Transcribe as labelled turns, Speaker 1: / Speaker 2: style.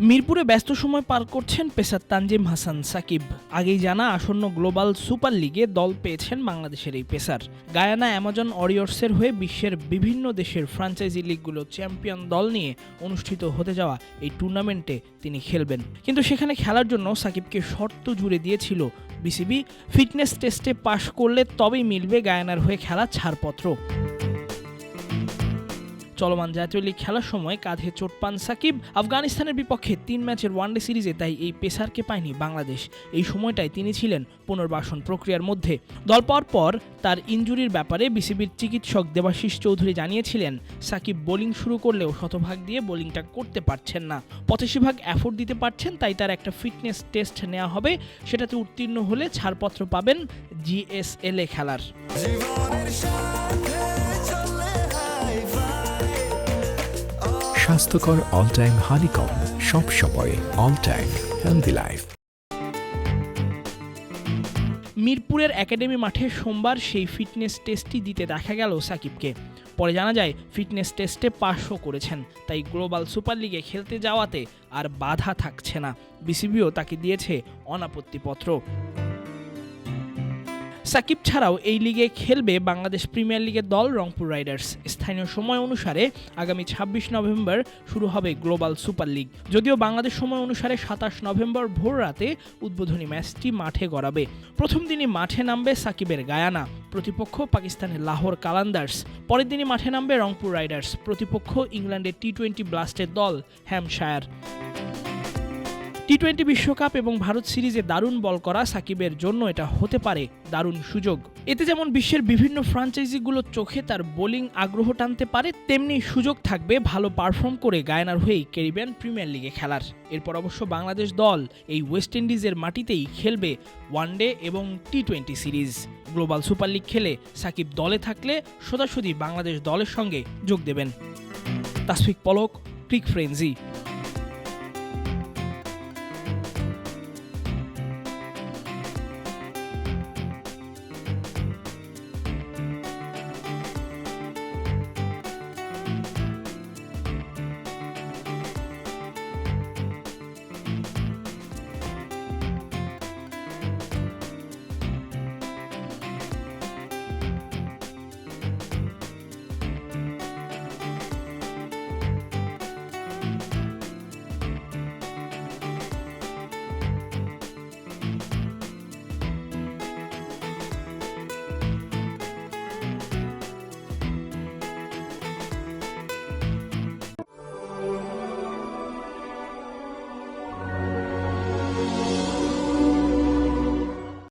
Speaker 1: মিরপুরে ব্যস্ত সময় পার করছেন পেসার তানজিম হাসান সাকিব। আগেই জানা, আসন্ন গ্লোবাল সুপার লিগে দল পেয়েছেন বাংলাদেশের এই পেসার। গায়ানা অ্যামাজন অরিয়র্সের হয়ে বিশ্বের বিভিন্ন দেশের ফ্রাঞ্চাইজি লিগগুলো চ্যাম্পিয়ন দল নিয়ে অনুষ্ঠিত হতে যাওয়া এই টুর্নামেন্টে তিনি খেলবেন। কিন্তু সেখানে খেলার জন্য সাকিবকে শর্ত জুড়ে দিয়েছিল বিসিবি। ফিটনেস টেস্টে পাশ করলে তবেই মিলবে গায়ানার হয়ে খেলা ছাড়পত্র। চলমান জাতীয় লিগ খেলার সময় কাঁধে চোট পান সাকিব। আফগানিস্তানের বিপক্ষে তিন ম্যাচের ওয়ানডে সিরিজে তাই এই পেসারকে পায়নি বাংলাদেশ। এই সময়টায় তিনি ছিলেন পুনর্বাসন প্রক্রিয়ার মধ্যে। দল পাওয়ার পর তার ইনজুরির ব্যাপারে বিসিবির চিকিৎসক দেবাশিস চৌধুরী জানিয়েছিলেন, সাকিব বোলিং শুরু করলেও শতভাগ দিয়ে বোলিংটা করতে পারছেন না। পঁচাশি ভাগ অ্যাফোর্ড দিতে পারছেন, তাই তার একটা ফিটনেস টেস্ট নেওয়া হবে। সেটাতে উত্তীর্ণ হলে ছাড়পত্র পাবেন জিএসএল এ খেলার।
Speaker 2: স্বাস্থ্যকর অল টাইম হানিকম সব সময় অল টাইম হেলদি লাইফ
Speaker 1: মিরপুরের একাডেমি মাঠে সোমবার সেই ফিটনেস টেস্টটি দিতে দেখা গেল সাকিবকে। পরে জানা যায় ফিটনেস টেস্টে পাশও করেছেন। তাই গ্লোবাল সুপার লিগে খেলতে যাওয়াতে আর বাধা থাকছে না। বিসিবিও তাকে দিয়েছে অনাপত্তিপত্র। সাকিব ছাড়াও এই লিগে খেলবে বাংলাদেশ প্রিমিয়ার লিগের দল রংপুর রাইডার্স। স্থানীয় সময় অনুসারে আগামী ছাব্বিশ নভেম্বর শুরু হবে গ্লোবাল সুপার লিগ। যদিও বাংলাদেশ সময় অনুসারে সাতাশ নভেম্বর ভোর রাতে উদ্বোধনী ম্যাচটি মাঠে গড়াবে। প্রথম দিনই মাঠে নামবে সাকিবের গায়ানা, প্রতিপক্ষ পাকিস্তানের লাহোর কালান্দার্স। পরের দিনই মাঠে নামবে রংপুর রাইডার্স, প্রতিপক্ষ ইংল্যান্ডের টি টোয়েন্টি ব্লাস্টের দল হ্যামশায়ার টি টোয়েন্টি বিশ্বকাপ এবং ভারত সিরিজে দারুণ বল করা সাকিবের জন্য এটা হতে পারে দারুণ সুযোগ। এতে যেমন বিশ্বের বিভিন্ন ফ্রাঞ্চাইজিগুলোর চোখে তার বোলিং আগ্রহ টানতে পারে, তেমনি সুযোগ থাকবে ভালো পারফর্ম করে গায়নার হয়েই ক্যারিবিয়ান প্রিমিয়ার লিগে খেলার। এরপর অবশ্য বাংলাদেশ দল এই ওয়েস্ট ইন্ডিজের মাটিতেই খেলবে ওয়ানডে এবং T twenty series. Global super league খেলে সাকিব দলে থাকলে সোজাসুজি বাংলাদেশ দলের সঙ্গে যোগ দেবেন। তাসফিক পলক, ক্রিক ফ্রেন্সি